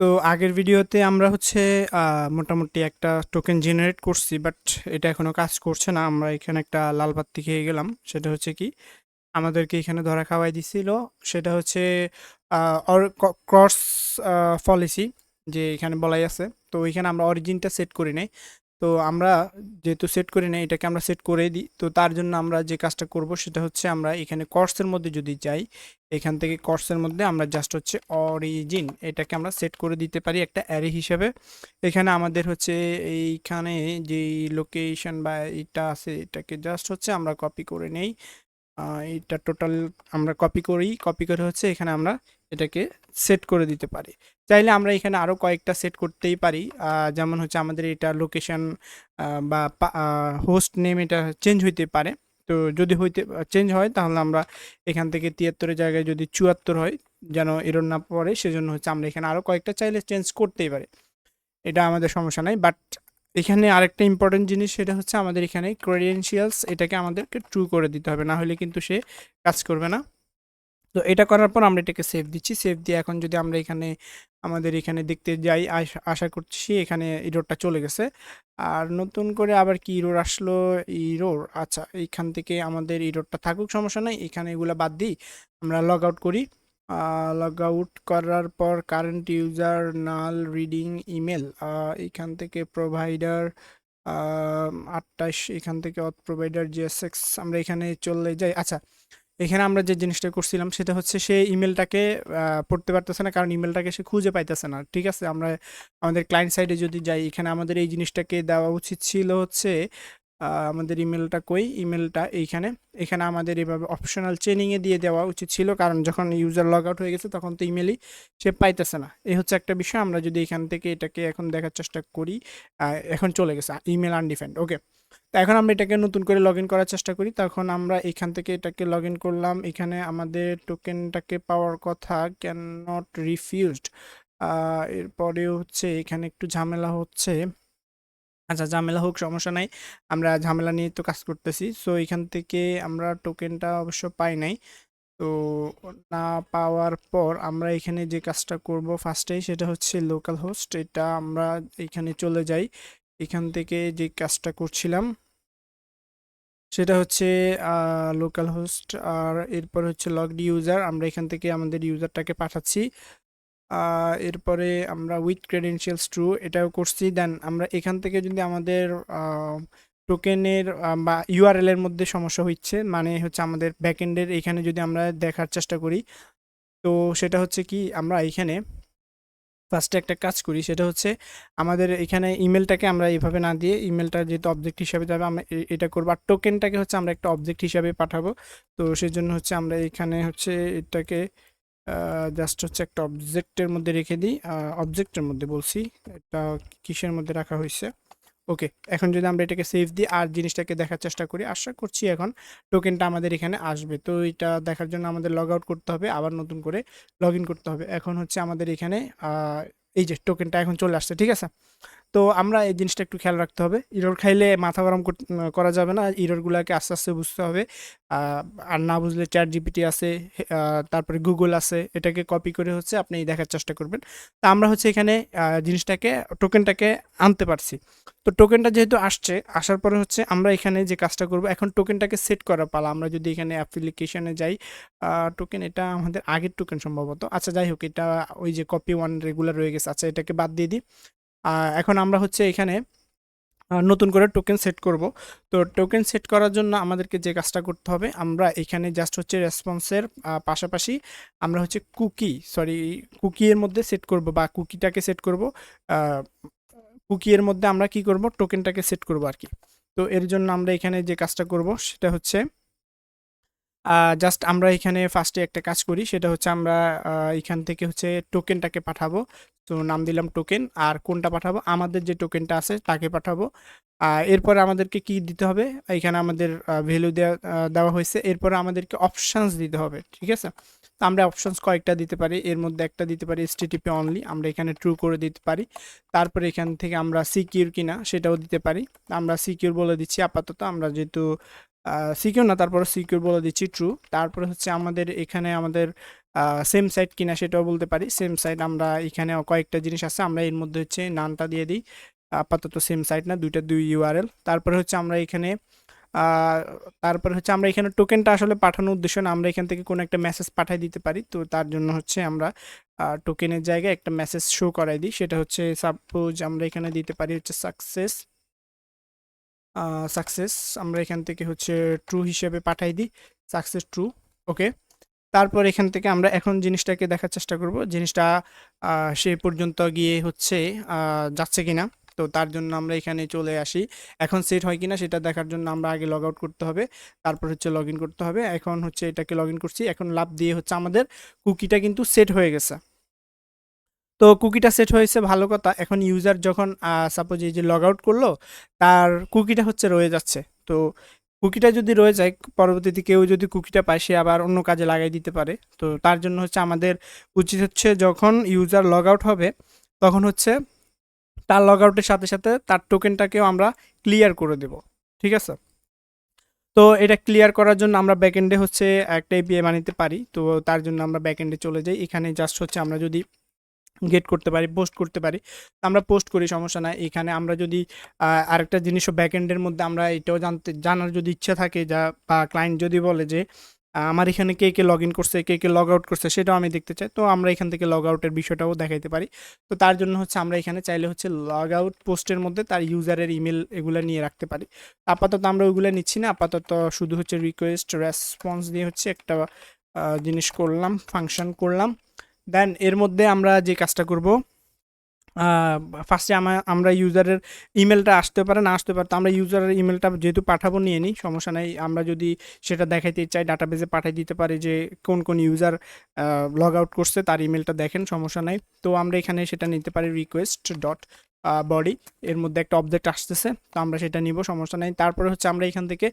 তো আগের ভিডিওতে আমরা হচ্ছে মোটামুটি একটা টোকেন জেনারেট করছি বাট এটা এখনও কাজ করছে না। আমরা এখানে একটা লাল বাত্তি খেয়ে গেলাম। সেটা হচ্ছে কি, আমাদেরকে এখানে ধরা খাওয়াই দিছিল। সেটা হচ্ছে ক্রস পলিসি যে এখানে বলাই আছে। তো ওইখানে আমরা অরিজিনটা সেট করি নাই। তো আমরা যেহেতু সেট করি না এটাকে আমরা সেট করে দিই। তো তার জন্য আমরা যে কাজটা করব সেটা হচ্ছে আমরা এখানে কর্সের মধ্যে যদি যাই, এখান থেকে কর্সের মধ্যে আমরা জাস্ট হচ্ছে অরিজিন এটাকে আমরা সেট করে দিতে পারি একটা অ্যারে হিসেবে। এখানে আমাদের হচ্ছে এইখানে যে লোকেশন বা এটা আছে এটাকে জাস্ট হচ্ছে আমরা কপি করে নেই। আ এইটা টোটাল আমরা কপি করি। কপি করে হচ্ছে এখানে আমরা এটাকে সেট করে দিতে পারি। চাইলে আমরা এখানে আরও কয়েকটা সেট করতেই পারি। যেমন হচ্ছে আমাদের এটা লোকেশন বা হোস্ট নেম এটা চেঞ্জ হইতে পারে। তো যদি হইতে চেঞ্জ হয় তাহলে আমরা এখান থেকে তিয়াত্তরের জায়গায় যদি ৭৪ হয় যেন এরর না পড়ে, সেজন্য হচ্ছে আমরা এখানে আরও কয়েকটা চাইলে চেঞ্জ করতেই পারি। এটা আমাদের সমস্যা নাই। বাট এখানে আরেকটা ইম্পোর্টেন্ট জিনিস, সেটা হচ্ছে আমাদের এখানে ক্রেডেনশিয়ালস এটাকে আমাদেরকে ট্রু করে দিতে হবে। না হলে কিন্তু সে কাজ করবে না। তো এটা করার পর আমরা এটাকে সেভ দিচ্ছি। সেভ দিয়ে এখন যদি আমরা এখানে, আমাদের এখানে দেখতে যাই আশা করছি এখানে এররটা চলে গেছে। আর নতুন করে আবার কি এরর আসলো? ইরোর আচ্ছা এইখান থেকে আমাদের এররটা থাকুক, সমস্যা নাই। এখানে এগুলো বাদ দিই। আমরা লগ আউট করি। লগ আউট করার পর current user null reading email এখান থেকে প্রোভাইডার আ ২৮ এখান থেকে অথ প্রোভাইডার জিএসএক্স আমরা এখানে চলে যাই। আচ্ছা এখানে আমরা যে জিনিসটা করছিলাম সেটা হচ্ছে সে ইমেলটাকে পড়তে পারতেছে না কারণ ইমেলটাকে সে খুঁজে পাইতেছে না। ঠিক আছে? আমরা আমাদের ক্লায়েন্ট সাইডে যদি যাই, এখানে আমাদের এই জিনিসটাকে দেওয়া উচিত ছিল হচ্ছে আমাদের ইমেলটা কই? ইমেলটা এইখানে। এখানে আমাদের এভাবে অপশনাল চেইনিং এ দিয়ে দেওয়া উচিত ছিল। কারণ যখন ইউজার লগ আউট হয়ে গেছে তখন তো ইমেলই সে পাইতেছে না। এই হচ্ছে একটা বিষয়। আমরা যদি এখান থেকে এটাকে এখন দেখার চেষ্টা করি, এখন চলে গেছে। Email undefined okay. তো এখন আমরা এটাকে নতুন করে লগইন করার চেষ্টা করি। তখন আমরা এখান থেকে এটাকে লগইন করলাম। এখানে আমাদের টোকেনটাকে পাওয়ার কথা ক্যান নট রিফিউজড। এরপরে হচ্ছে এখানে একটু ঝামেলা হচ্ছে। আচ্ছা ঝামেলা হোক, সমস্যা নাই। আমরা ঝামেলা নিয়ে তো কাজ করতেছি। সো এখান থেকে আমরা টোকেনটা অবশ্য পাই নাই। তো, না পাওয়ার পর আমরা এখানে যে কাজটা করব ফার্স্ট এই সেটা হচ্ছে লোকাল হোস্ট এটা আমরা এখানে চলে যাই। এখান থেকে যে কাজটা করছিলাম সেটা হচ্ছে লোকাল হোস্ট আর এরপর হচ্ছে লগড ইউজার আমরা এখান থেকে আমাদের ইউজারটাকে পাঠাচ্ছি। এরপরে আমরা উইথ ক্রেডেনশিয়ালস ট্রু এটাও করছি। দেন আমরা এখান থেকে যদি আমাদের টোকেনের বা ইউআরএল এর মধ্যে সমস্যা হচ্ছে মানে হচ্ছে আমাদের ব্যাকএন্ডের এখানে যদি আমরা দেখার চেষ্টা করি, তো সেটা হচ্ছে কি আমরা এইখানে ফার্স্টে একটা কাজ করি সেটা হচ্ছে আমাদের এখানে ইমেলটাকে আমরা এভাবে না দিয়ে ইমেইলটা যেহেতু অবজেক্ট হিসাবে যাবে আমরা এটা করব আর টোকেনটাকে হচ্ছে আমরা একটা অবজেক্ট হিসাবে পাঠাবো। তো সেজন্য হচ্ছে আমরা এখানে হচ্ছে এটাকে জাস্ট হচ্ছে একটা অবজেক্টের মধ্যে রেখে দিই। অবজেক্টের মধ্যে বলছি। এটা কিসের মধ্যে রাখা হয়েছে ওকে। এখন যদি আমরা এটাকে সেভ দিই আর জিনিসটাকে দেখার চেষ্টা করি, আশা করছি এখন টোকেনটা আমাদের এখানে আসবে। তো এটা দেখার জন্য আমাদের লগ আউট করতে হবে। আবার নতুন করে লগইন করতে হবে। এখন হচ্ছে আমাদের এখানে এই যে টোকেনটা এখন চলে আসছে। ঠিক আছে? তো আমরা এই জিনিসটা একটু খেয়াল রাখতে হবে। এরর খাইলে মাথা গরম কর করা যাবে না। এররগুলাকে আস্তে, আস্তে বুঝতে হবে। আর না বুঝলে চ্যাট জিপিটি আছে, তারপরে গুগল আছে। এটাকে কপি করে হচ্ছে আপনি দেখার চেষ্টা করবেন। তো আমরা হচ্ছে এখানে জিনিসটাকে টোকেনটাকে আনতে পারছি। তো টোকেনটা যেহেতু আসছে, আসার পরে হচ্ছে আমরা এখানে যে কাজটা করব এখন টোকেনটাকে সেট করার পালা। আমরা যদি এখানে অ্যাপ্লিকেশনে যাই, টোকেন এটা আমাদের আগের টোকেন সম্ভবত। আচ্ছা যাই হোক এটা ওই যে কপি ওয়ান রেগুলার রয়ে গেছে। আচ্ছা এটাকে বাদ দিয়ে দিই। এখন আমরা হচ্ছে এখানে নতুন করে টোকেন সেট করব। তো টোকেন সেট করার জন্য আমাদেরকে যে কাজটা করতে হবে, আমরা এখানে জাস্ট হচ্ছে রেসপন্সের পাশাপাশি আমরা হচ্ছে কুকি সরি কুকি এর মধ্যে সেট করব বা কুকিটাকে সেট করব। আ কুকি এর মধ্যে আমরা কি করব? টোকেনটাকে সেট করব আর কি তো এর জন্য আমরা এখানে যে কাজটা করব সেটা হচ্ছে জাস্ট আমরা এখানে ফার্স্টে একটা কাজ করি। সেটা হচ্ছে আমরা এখান থেকে হচ্ছে টোকেনটাকে পাঠাবো। তো নাম দিলাম টোকেন। আর কোনটা পাঠাবো? আমাদের যে টোকেনটা আছে, তাকে পাঠাবো। এরপরে আমাদেরকে কি দিতে হবে? এখানে আমাদের ভ্যালু আ, দেওয়া হয়েছে এরপরে আমাদেরকে অপশানস দিতে হবে। ঠিক আছে? তো আমরা অপশনস কয়েকটা দিতে পারি। এর মধ্যে একটা দিতে পারি HTTP অনলি। আমরা এখানে ট্রু করে দিতে পারি। তারপরে এখান থেকে আমরা সিকিউর কিনা সেটাও দিতে পারি। আমরা সিকিউর বলে দিচ্ছি আপাতত। আমরা যেহেতু সিকিউর না, তারপরে সিকিউর বলে দিচ্ছি ট্রু। তারপরে হচ্ছে আমাদের এখানে আমাদের সেম সাইট কিনা সেটাও বলতে পারি সেম সাইট আমরা এখানে কয়েকটা জিনিস আছে আমরা এর মধ্যে হচ্ছে নানটা দিয়ে দিই আপাতত সেম সাইট না, দুইটা দুই ইউআরএল তারপরে হচ্ছে আমরা এখানে তারপরে হচ্ছে আমরা এখানে টোকেনটা আসলে পাঠানোর উদ্দেশ্য না, আমরা এখান থেকে কোনো একটা মেসেজ পাঠিয়ে দিতে পারি। তো তার জন্য হচ্ছে আমরা টোকেনের জায়গায় একটা মেসেজ শো করাই দিই। সেটা হচ্ছে সাপোজ আমরা এখানে দিতে পারি হচ্ছে সাকসেস সাকসেস আমরা এখান থেকে হচ্ছে ট্রু হিসেবে পাঠাই দিই সাকসেস ট্রু ওকে তারপর এখান থেকে আমরা এখন জিনিসটাকে দেখার চেষ্টা করব। জিনিসটা সে পর্যন্ত গিয়ে হচ্ছে যাচ্ছে কিনা। তো তার জন্য আমরা এখানে চলে আসি। এখন সেট হয় কিনা সেটা দেখার জন্য আমরা আগে লগ আউট করতে হবে, তারপর হচ্ছে লগ ইন করতে হবে। এখন হচ্ছে এটাকে লগ ইন করছি। এখন লাভ দিয়ে হচ্ছে আমাদের কুকিটা কিন্তু সেট হয়ে গেছে। তো কুকিটা সেট হয়েছে, ভালো কথা। এখন ইউজার যখন সাপোজ এই যে লগ আউট করল, তার কুকিটা হচ্ছে রয়ে যাচ্ছে। তো কুকিটা যদি রয়ে যায়, পরবর্তীতে কেউ যদি কুকিটা পায়, সে আবার অন্য কাজে লাগাই দিতে পারে। তো তার জন্য হচ্ছে আমাদের উচিত হচ্ছে যখন ইউজার লগ আউট হবে, তখন হচ্ছে তার লগ আউটের সাথে সাথে তার টোকেনটাকেও আমরা ক্লিয়ার করে দেব, ঠিক আছে? তো এটা ক্লিয়ার করার জন্য আমরা ব্যাকএন্ডে হচ্ছে একটা এপিআই বানাতে পারি, তো তার জন্য আমরা ব্যাকএন্ডে চলে যাই। এখানে জাস্ট হচ্ছে আমরা যদি গেট করতে পারি পোস্ট করতে পারি আমরা পোস্ট করি, সমস্যা নাই। এখানে আমরা যদি আরেকটা জিনিসও ব্যাকএন্ডের মধ্যে আমরা এটাও জানতে, জানার যদি ইচ্ছা থাকে, যা বা ক্লায়েন্ট যদি বলে যে আমার এখানে কে কে লগ ইন করছে, কে কে লগ আউট করছে সেটাও আমি দেখতে চাই। তো আমরা এখান থেকে লগ আউটের বিষয়টাও দেখাইতে পারি। তো তার জন্য হচ্ছে আমরা এখানে চাইলে হচ্ছে লগ আউট পোস্টের মধ্যে তার ইউজারের ইমেল এগুলো নিয়ে রাখতে পারি। আপাতত আমরা ওইগুলো নিচ্ছি না, আপাতত শুধু হচ্ছে রিকোয়েস্ট রেসপন্স দিয়ে হচ্ছে একটা জিনিস করলাম ফাংশন করলাম। দেন এর মধ্যে আমরা যে কাজটা করব ফার্স্টে আমরা ইউজারের ইমেলটা আসতে পারে, না আসতে পারে, তো আমরা ইউজারের ইমেলটা যেহেতু পাঠাবো নিয়ে নিই, সমস্যা নেই। আমরা যদি সেটা দেখাইতে চাই ডাটা ডাটাবেজে পাঠিয়ে দিতে পারি যে কোন কোন ইউজার লগ আউট করছে, তার ইমেলটা দেখেন, সমস্যা নাই। তো আমরা এখানে সেটা নিতে পারি রিকোয়েস্ট ডট বডি এর মধ্যে একটা অবজেক্ট আসতেছে, তো আমরা সেটা নিব, সমস্যা নাই। তারপরে হচ্ছে আমরা এখান থেকে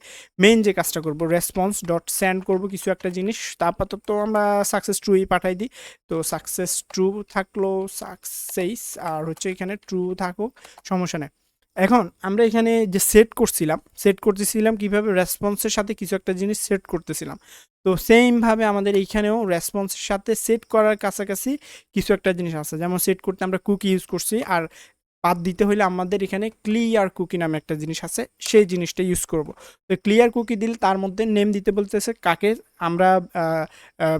মেইন যে কাজটা করব রেসপন্স ডট সেন্ড করব কিছু একটা জিনিস আপাতত আমরা সাকসেস ট্রুই পাঠাই দিই। তো সাকসেস ট্রু থাকল সাকসেস আর হচ্ছে এখানে ট্রু থাকুক, সমস্যা নেই। এখন আমরা এখানে যে সেট করছিলাম সেট করতেছিলাম কীভাবে? রেসপন্সের সাথে কিছু একটা জিনিস সেট করতেছিলাম। তো সেমভাবে আমাদের এইখানেও রেসপন্সের সাথে সেট করার কাছাকাছি কিছু একটা জিনিস আছে। যেমন সেট করতে আমরা কুকি ইউজ করছি, আর বাদ দিতে হলে আমাদের এখানে ক্লিয়ার কুকি নামে একটা জিনিস আছে, সেই জিনিসটা ইউজ করব। তো ক্লিয়ার কুকি দিলে তার মধ্যে নেম দিতে বলতেছে, কাকে আমরা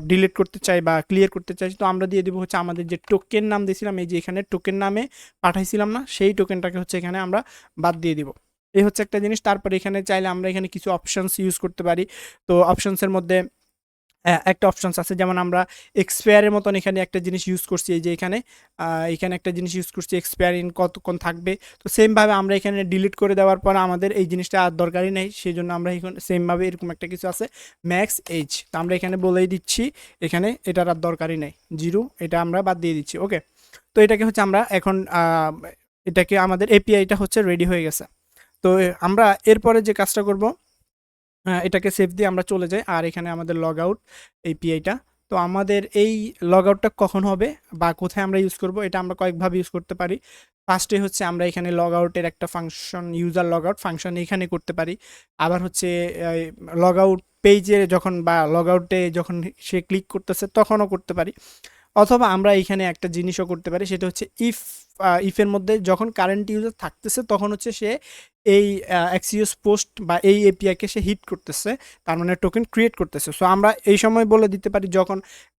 ডিলিট করতে চাই বা ক্লিয়ার করতে চাই, তো আমরা দিয়ে দিব হচ্ছে আমাদের যে টোকেন নাম দিয়েছিলাম, এই যে এখানে টোকেন নামে পাঠাইছিলাম না, সেই টোকেনটাকে হচ্ছে এখানে আমরা বাদ দিয়ে দিব। এই হচ্ছে একটা জিনিস, তারপরে এখানে চাইলে আমরা এখানে কিছু অপশানস ইউজ করতে পারি। তো অপশানসের মধ্যে একটা অপশানস আছে। যেমন আমরা এক্সপায়ারের মতন এখানে একটা জিনিস ইউজ করছি, এই যে এখানে এখানে একটা জিনিস ইউজ করছি এক্সপায়ার ইন কতক্ষণ থাকবে? তো সেমভাবে আমরা এখানে ডিলিট করে দেওয়ার পর আমাদের এই জিনিসটা আর দরকারই নেই সেই জন্য আমরা এখন সেমভাবে এরকম একটা কিছু আছে ম্যাক্স এইচ তো আমরা এখানে বলেই দিচ্ছি, এখানে এটার আর দরকারই নেই জিরো এটা আমরা বাদ দিয়ে দিচ্ছি ওকে তো এটাকে হচ্ছে আমরা এখন এটাকে আমাদের এপিআইটা হচ্ছে রেডি হয়ে গেছে। তো আমরা এরপরে যে কাজটা করব এটাকে সেভ দিয়ে আমরা চলে যাই। আর এখানে আমাদের লগ আউট এপিআইটা তো আমাদের এই লগ আউটটা কখন হবে বা কোথায় আমরা ইউজ করব, এটা আমরা কয়েকভাবে ইউজ করতে পারি। ফার্স্টে হচ্ছে আমরা এখানে লগ আউটের একটা function user log out function এখানে করতে পারি। আবার হচ্ছে লগ আউট পেজে যখন বা লগ আউটে যখন সে ক্লিক করতেছে, তখনও করতে পারি। অথবা আমরা এখানে একটা জিনিসও করতে পারি, সেটা হচ্ছে ইফ ইফের মধ্যে যখন কারেন্ট ইউজার থাকতেছে, তখন হচ্ছে সে এই অ্যাক্সিওস পোস্ট বা এই এপিআইকে সে হিট করতেছে, তার মানে টোকেন ক্রিয়েট করতেছে। সো আমরা এই সময় বলে দিতে পারি যখন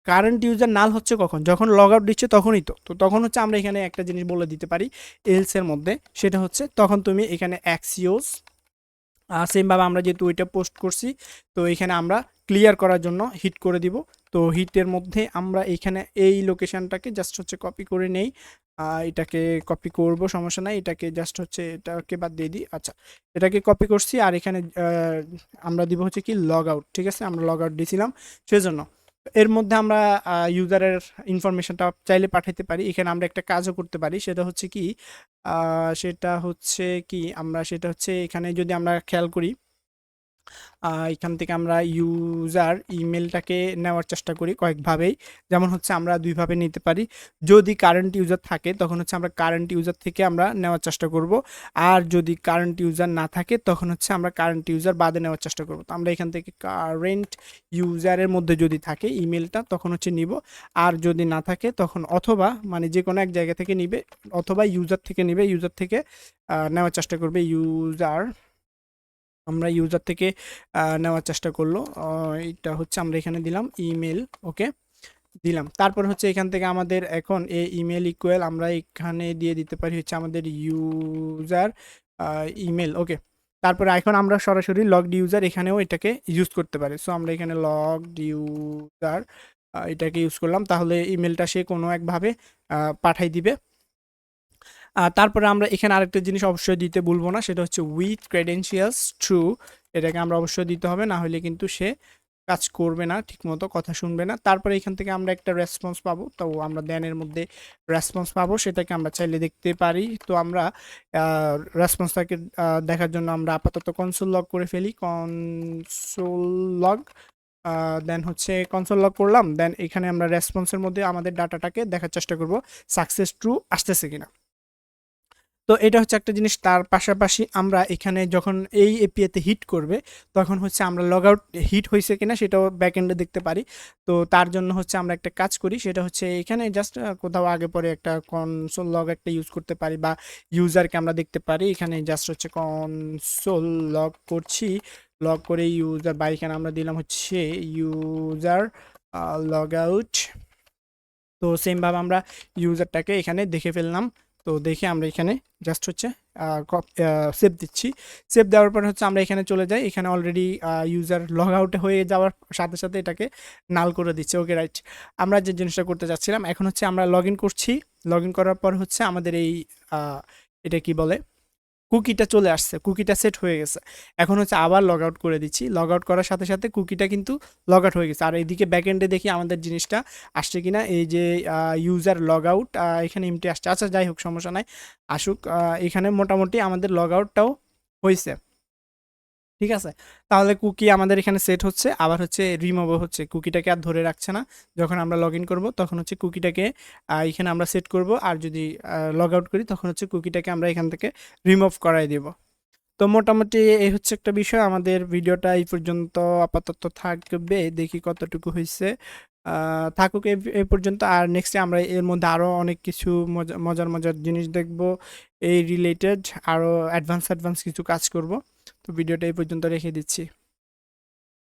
কারেন্ট ইউজার নাল হচ্ছে কখন? যখন লগ আউট দিচ্ছে তখনই তো। তো তখন হচ্ছে আমরা এখানে একটা জিনিস বলে দিতে পারি এলসের মধ্যে, সেটা হচ্ছে তখন তুমি এখানে অ্যাক্সিওস সেমভাবে আমরা যেহেতু ওইটা পোস্ট করছি, তো এখানে আমরা ক্লিয়ার করার জন্য হিট করে দিব। তো হিটের মধ্যে আমরা এখানে এই লোকেশনটাকে জাস্ট হচ্ছে কপি করে নেই। এটাকে কপি করব, সমস্যা নাই। এটাকে জাস্ট হচ্ছে এটাকে বাদ দিয়ে দিই। আচ্ছা এটাকে কপি করছি আর এখানে আমরা দিব হচ্ছে কি লগ আউট ঠিক আছে? আমরা লগ আউট দিয়েছিলাম। সেজন্য এর মধ্যে আমরা ইউজারের ইনফরমেশনটা চাইলে পাঠাতে পারি। এখানে আমরা একটা কাজও করতে পারি। সেটা হচ্ছে কি সেটা হচ্ছে কি, আমরা সেটা হচ্ছে এখানে যদি আমরা খেয়াল করি এখান থেকে আমরা ইউজার ইমেলটাকে নেওয়ার চেষ্টা করি কয়েকভাবেই। যেমন হচ্ছে আমরা দুইভাবে নিতে পারি। যদি কারেন্ট ইউজার থাকে, তখন হচ্ছে আমরা কারেন্ট ইউজার থেকে আমরা নেওয়ার চেষ্টা করব। আর যদি কারেন্ট ইউজার না থাকে, তখন হচ্ছে আমরা কারেন্ট ইউজার বাদে নেওয়ার চেষ্টা করব। তো আমরা এখান থেকে কারেন্ট ইউজারের মধ্যে যদি থাকে ইমেলটা তখন হচ্ছে নিব। আর যদি না থাকে, তখন অথবা মানে যে কোনো এক জায়গা থেকে নিবে, অথবা ইউজার থেকে নিবে ইউজার থেকে নেওয়ার চেষ্টা করবে ইউজার আমরা ইউজার থেকে নেওয়ার চেষ্টা করল। এটা হচ্ছে আমরা এখানে দিলাম ইমেল ওকে দিলাম। তারপর হচ্ছে এখান থেকে আমাদের এখন এই ইমেল ইকুয়াল আমরা এখানে দিয়ে দিতে পারি হচ্ছে আমাদের ইউজার ইমেল ওকে তারপরে এখন আমরা সরাসরি লগড ইউজার এখানেও এটাকে ইউজ করতে পারি। সো আমরা এখানে লগড ইউজার এটাকে ইউজ করলাম। তাহলে ইমেলটা সে কোনো একভাবে পাঠাই দিবে। তারপরে আমরা এখানে আরেকটা জিনিস অবশ্যই দিতে ভুলবো না, সেটা হচ্ছে উইথ ক্রেডেন্সিয়ালস ট্রু এটাকে আমরা অবশ্যই দিতে হবে, না হলে কিন্তু সে কাজ করবে না, ঠিকমতো কথা শুনবে না। তারপরে এখান থেকে আমরা একটা রেসপন্স পাবো, তো আমরা দেনের মধ্যে রেসপন্স পাবো, সেটাকে আমরা চাইলে দেখতে পারি। তো আমরা রেসপন্সটাকে দেখার জন্য আমরা আপাতত কনসোল লগ করে ফেলি কনসোল লগ দেন হচ্ছে কনসোল লগ করলাম দেন এখানে আমরা রেসপন্সের মধ্যে আমাদের ডাটাটাকে দেখার চেষ্টা করব সাকসেস ট্রু আসতেছে কিনা। তো এটা হচ্ছে একটা জিনিস, তার পাশাপাশি আমরা এখানে যখন এই এপিআইতে হিট করবে, তখন হচ্ছে আমরা লগ আউট হিট হয়েছে কিনা সেটাও ব্যাকএন্ডে দেখতে পারি। তো তার জন্য হচ্ছে আমরা একটা কাজ করি, সেটা হচ্ছে এখানে জাস্ট কোথাও আগে পরে একটা কনসোল লগ একটা ইউজ করতে পারি বা ইউজারকে আমরা দেখতে পারি। এখানে জাস্ট হচ্ছে কনসোল লগ করছি লগ করে ইউজার বা এখানে আমরা দিলাম হচ্ছে ইউজার লগ আউট তো সেমভাবে আমরা ইউজারটাকে এখানে দেখে ফেললাম। তো দেখে আমরা এখানে জাস্ট হচ্ছে সেভ দিচ্ছি। সেভ দেওয়ার পর হচ্ছে আমরা এখানে চলে যাই। এখানে অলরেডি ইউজার লগ আউটে হয়ে যাওয়ার সাথে সাথে এটাকে নাল করে দিচ্ছে। ওকে রাইট আমরা যে জিনিসটা করতে যাচ্ছিলাম, এখন হচ্ছে আমরা লগ ইন করছি। লগ ইন করার পর হচ্ছে আমাদের এই এটা কি বলে? কুকিটা চলে আসছে, কুকিটা সেট হয়ে গেছে। এখন হচ্ছে আবার লগ আউট করে দিচ্ছি। লগ আউট করার সাথে সাথে কুকিটা কিন্তু লগ আউট হয়ে গেছে। আর এইদিকে ব্যাকএন্ডে দেখি আমাদের জিনিসটা আসছে কিনা। এই যে ইউজার লগ আউট এখানে এমটি আসছে। আচ্ছা যাই হোক, সমস্যা নাই। আসুক এখানে মোটামুটি আমাদের লগ আউটটাও হয়েছে ঠিক আছে? তাহলে কুকি আমাদের এখানে সেট হচ্ছে। আবার হচ্ছে রিমুভও হচ্ছে। কুকিটাকে আর ধরে রাখছে না। যখন আমরা লগ ইন করব, তখন হচ্ছে কুকিটাকে এখানে আমরা সেট করব। আর যদি লগ আউট করি, তখন হচ্ছে কুকিটাকে আমরা এখান থেকে রিমুভ করাই দেব। তো মোটামুটি এই হচ্ছে একটা বিষয়। আমাদের ভিডিওটা এই পর্যন্ত আপাতত থাকবে। দেখি কতটুকু হয়েছে থাকুক এই পর্যন্ত। আর নেক্সটে আমরা এর মধ্যে আরও অনেক কিছু মজা- মজার মজার জিনিস দেখব। এই রিলেটেড আরও অ্যাডভান্স অ্যাডভান্স কিছু কাজ করব। তো ভিডিওটা এই পর্যন্ত রেখে দিচ্ছি।